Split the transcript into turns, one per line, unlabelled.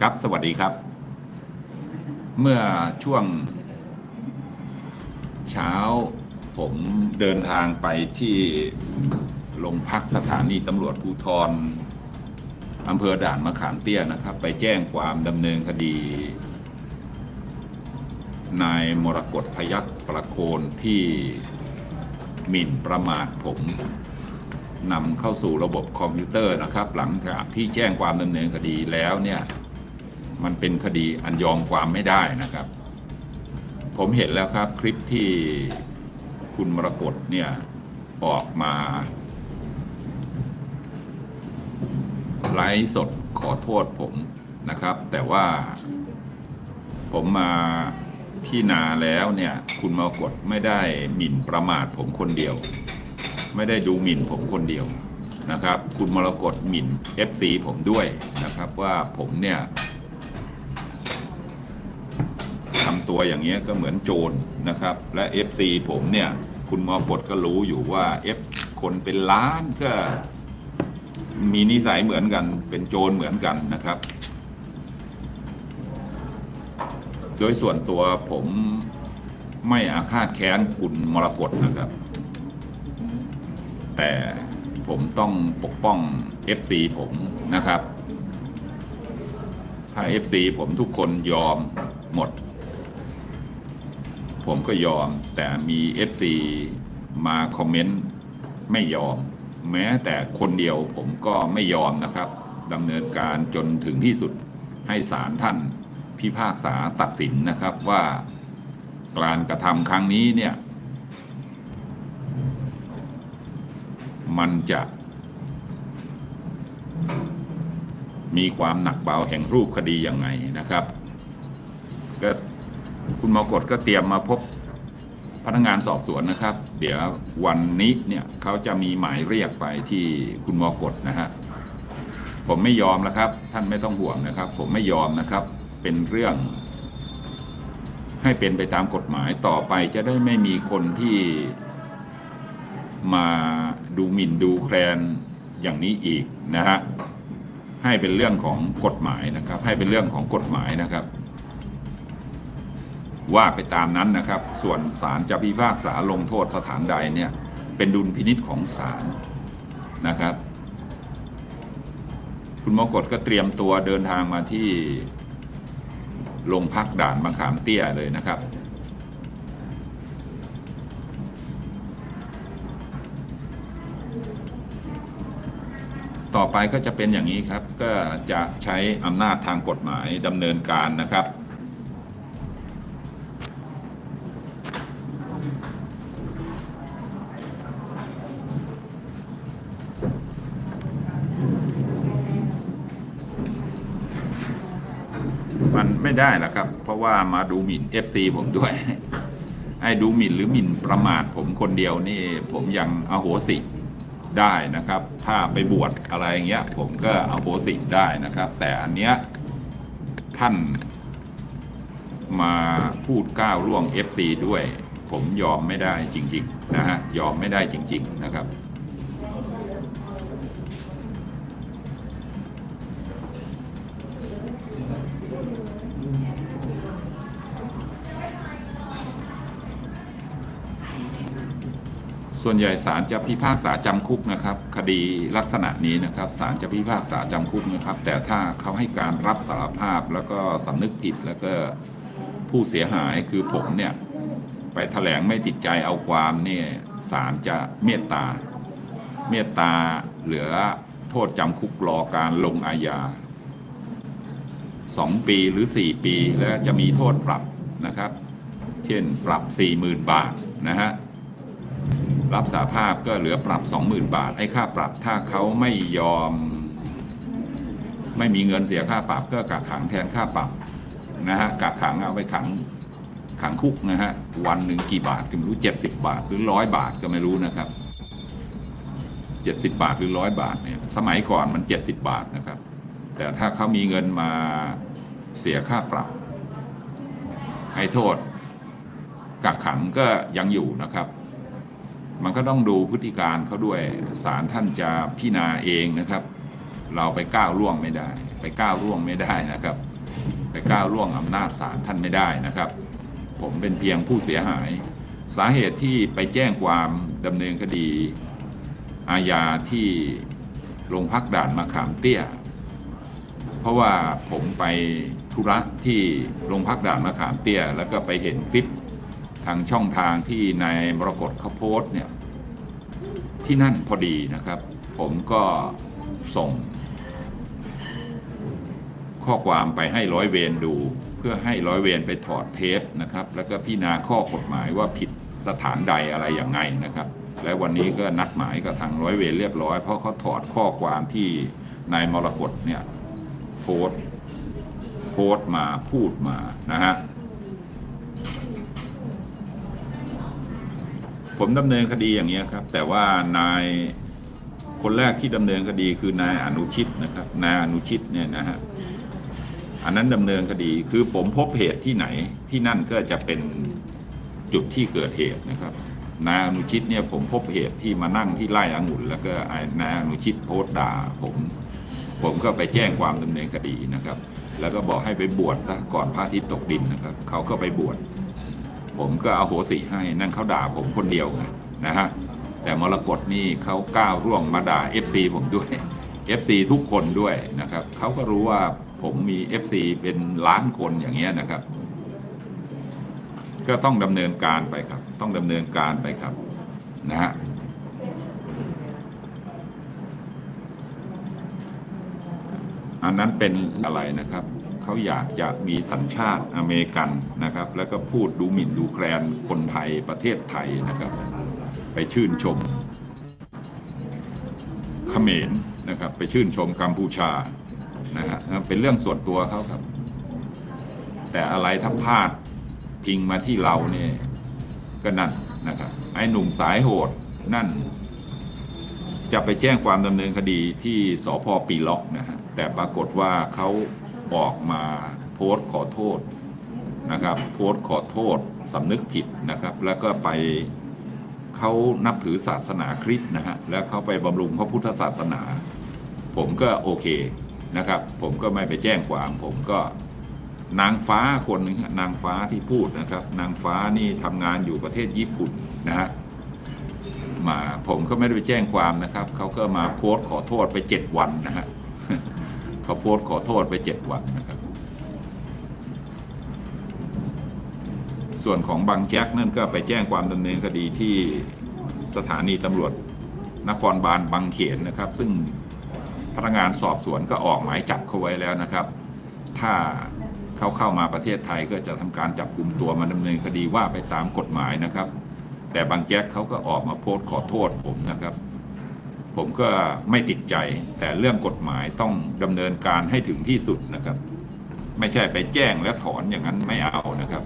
ครับสวัสดีครับ เมื่อช่วง เช้าผมเดินทางไปที่โรงพักสถานีตำรวจภูธรอำเภอด่านมะขามเตี้ยนะครับ ไปแจ้งความดำเนินคดี นายมรกตพยัคฆ์ประโคนที่หมิ่นประมาทผมนำเข้าสู่ระบบคอมพิวเตอร์นะครับ หลังจากที่แจ้งความดำเนินคดีแล้วเนี่ย มันเป็นคดีอันยอมความไม่ได้นะครับ ผมเห็นแล้วครับคลิปที่คุณมรกตเนี่ยออกมาไลฟ์สดขอโทษผมนะครับ แต่ว่าผมมาที่นาแล้วเนี่ยคุณมรกตไม่ได้หมิ่นประมาทผมคนเดียว ไม่ได้ดูหมิ่นผมคนเดียวนะครับ คุณมรกตหมิ่น FC ผมด้วยนะครับว่าผมเนี่ย ตัวอย่างเงี้ยก็เหมือนโจรนะครับ และ FC ผมเนี่ย คุณมอกดก็รู้อยู่ว่า F คนเป็นล้านก็มีนิสัยเหมือนกัน เป็นโจรเหมือนกันนะครับ โดยส่วนตัวผมไม่อาฆาตแค้นคุณมรกตนะครับ แต่ผมต้องปกป้อง FC ผมนะครับ ถ้า FC ผมทุกคนยอมหมด ผมก็ยอม แต่มี FC มาคอมเมนต์ไม่ยอม แม้แต่คนเดียวผมก็ไม่ยอมนะครับดำเนินการจนถึงที่สุดให้ศาลท่านพิพากษาตัดสินนะครับว่าการกระทำครั้งนี้เนี่ย มันจะมีความหนักเบาแห่งรูปคดียังไงนะครับ ก็ คุณมอกฎก็เตรียมมาพบพนักงานสอบสวนนะครับ เดี๋ยววันนี้เนี่ยเขาจะมีหมายเรียกไปที่คุณมอกฎนะฮะผมไม่ยอมแล้วครับ ท่านไม่ต้องห่วงนะครับ ผมไม่ยอมนะครับเป็นเรื่อง ให้เป็นไปตามกฎหมายต่อไปจะได้ไม่มีคนที่มาดูหมิ่นดูแคลนอย่างนี้อีกนะฮะให้เป็นเรื่องของกฎหมายนะครับ ให้เป็นเรื่องของกฎหมายนะครับ ว่าไปตามนั้นนะครับ ส่วนศาลจะพิพากษาลงโทษสถานใดเนี่ยเป็นดุลพินิษของศาลนะครับ คุณมกฎก็เตรียมตัวเดินทางมาที่โรงพักด่านมะขามเตี้ยเลยนะครับต่อไปก็จะเป็นอย่างนี้ครับ ก็จะใช้อำนาจทางกฎหมายดำเนินการนะครับ มัน ไม่ได้หรอกครับ เพราะว่ามาดูหมิ่น FC ผมด้วยไอ้ดูหมิ่นหรือหมิ่นประมาทผมคนเดียวนี่ผมยังอโหสิได้นะครับ ถ้าไปบวชอะไรอย่างเงี้ย ผมก็อโหสิได้นะครับ แต่อันเนี้ยท่านมาพูดก้าวล่วง FC ด้วย ผมยอมไม่ได้จริง ๆ นะฮะยอมไม่ได้จริง ๆ นะครับ ส่วนใหญ่ศาลจะพิพากษาจำคุกนะครับ คดีลักษณะนี้นะครับศาลจะพิพากษาจำคุกนะครับ แต่ถ้าเขาให้การรับสารภาพแล้วก็สำนึกผิดแล้วก็ผู้เสียหายคือผมเนี่ยไปแถลงไม่ติดใจเอาความเนี่ยศาลจะเมตตา เมตตาเหลือโทษจำคุกรอการลงอาญาสองปีหรือสี่ปีแล้วจะมีโทษปรับนะครับ เช่นปรับสี่หมื่นบาทนะฮะ รับสาภาพก็เหลือปรับ 20,000 บาท ไอ้ค่าปรับถ้าเขาไม่ยอม ไม่มีเงินเสียค่าปรับ ก็กักขังแทนค่าปรับนะฮะกักขังเอาไปขังขังคุกนะฮะวันหนึ่งกี่บาทก็ไม่รู้เจ็ดสิบบาท หรือร้อยบาทก็ไม่รู้นะครับเจ็ดสิบบาทหรือร้อยบาทเนี่ยสมัยก่อนมันเจ็ดสิบบาทนะครับ แต่ถ้าเขามีเงินมาเสียค่าปรับ ให้โทษกักขังก็ยังอยู่นะครับ มันก็ต้องดูพฤติการเขาด้วยศาลท่านจะพิจารณาเองนะครับ เราไปก้าวล่วงไม่ได้ ไปก้าวล่วงไม่ได้นะครับ ไปก้าวล่วงอำนาจศาลท่านไม่ได้นะครับ ผมเป็นเพียงผู้เสียหาย สาเหตุที่ไปแจ้งความดำเนินคดี อาญาที่โรงพักด่านมะขามเตี้ย เพราะว่าผมไปธุระที่โรงพักด่านมะขามเตี้ย แล้วก็ไปเห็นคลิปางช่องทางที่นายมรกตเขาโพสเนี่ยที่นั่นพอดีนะครับ ผมก็ส่ง ข้อความไปให้ร้อยเวรดู เพื่อให้ร้อยเวรไปถอดเทปนะครับ แล้วก็พิจารณาข้อกฎหมายว่าผิดสถานใดอะไรอย่างไงนะครับ และวันนี้ก็นัดหมายกับทางร้อยเวรเรียบร้อย เพราะเขาถอดข้อความที่นายมรกตเนี่ยโพสโพสมาพูดมานะฮะ ผมดำเนินคดีอย่างนี้ยครับ แต่ว่านายคนแรกที่ดำเนินคดีคือนายอนุชิตนะครับ นายอนุชิตเนี่ยนะฮะอันนั้นดำเนินคดีคือผมพบเหตุที่ไหนที่นั่นก็จะเป็นจุดที่เกิดเหตุนะครับ นายอนุชิตเนี่ยผมพบเหตุที่มานั่งที่ไร่องุ่น แล้วก็นายอนุชิตโพสต์ด่าผมผมก็ไปแจ้งความดำเนินคดีนะครับ แล้วก็บอกให้ไปบวชซะก่อนพระอาทิตย์ตกดินนะครับ เขาก็ไปบวช ผมก็เอาโหสิให้นั่นเขาด่าผมคนเดียวไงนะฮะแต่มรกตนี่เขาก้าวร่วงมาด่า FC ผมด้วย FC ทุกคนด้วยนะครับเขาก็รู้ว่าผมมี FC เป็นล้านคนอย่างเงี้ยนะครับ ก็ต้องดำเนินการไปครับ ต้องดำเนินการไปครับนะฮะอันนั้นเป็นอะไรนะครับ เขาอยากจะมีสัญชาติอเมริกันนะครับ แล้วก็พูดดูหมิ่นดูแคลนคนไทยประเทศไทยนะครับ ไปชื่นชมเขมรนะครับ ไปชื่นชมกัมพูชานะฮะเป็นเรื่องส่วนตัวเขาครับ แต่อะไรถ้าพลาดพิงมาที่เราเนี่ยก็นั่นนะครับไอ้หนุ่มสายโหดนั่น จะไปแจ้งความดำเนินคดีที่สพปีล็อกนะฮะแต่ปรากฏว่าเขา ออกมาโพสต์ขอโทษนะครับ โพสต์ขอโทษสำนึกผิดนะครับ แล้วก็ไปเขานับถือศาสนาคริสต์นะฮะแล้วเขาไปบำรุงพระพุทธศาสนา ผมก็โอเคนะครับ ผมก็ไม่ไปแจ้งความผมก็นางฟ้าคนหนึงฮะนางฟ้าที่พูดนะครับ นางฟ้านี่ทำงานอยู่ประเทศญี่ปุ่นนะฮะมาผมก็ไม่ได้ไปแจ้งความนะครับเขาก็มาโพสต์ขอโทษไปเจ็ดวันนะฮะ เขาโพสต์ขอโทษไปเจ็ดวันนะครับ ส่วนของบางแจ็คนั่นก็ไปแจ้งความดำเนินคดีที่สถานีตำรวจนครบาลบางเขนนะครับ ซึ่งพนักงานสอบสวนก็ออกหมายจับเขาไว้แล้วนะครับ ถ้าเขาเข้ามาประเทศไทยก็จะทำการจับกลุ่มตัวมาดำเนินคดีว่าไปตามกฎหมายนะครับ แต่บางแจ๊กเขาก็ออกมาโพสต์ขอโทษผมนะครับ ผมก็ไม่ติดใจ แต่เรื่องกฎหมายต้องดำเนินการให้ถึงที่สุดนะครับ ไม่ใช่ไปแจ้งและถอนอย่างนั้นไม่เอานะครับ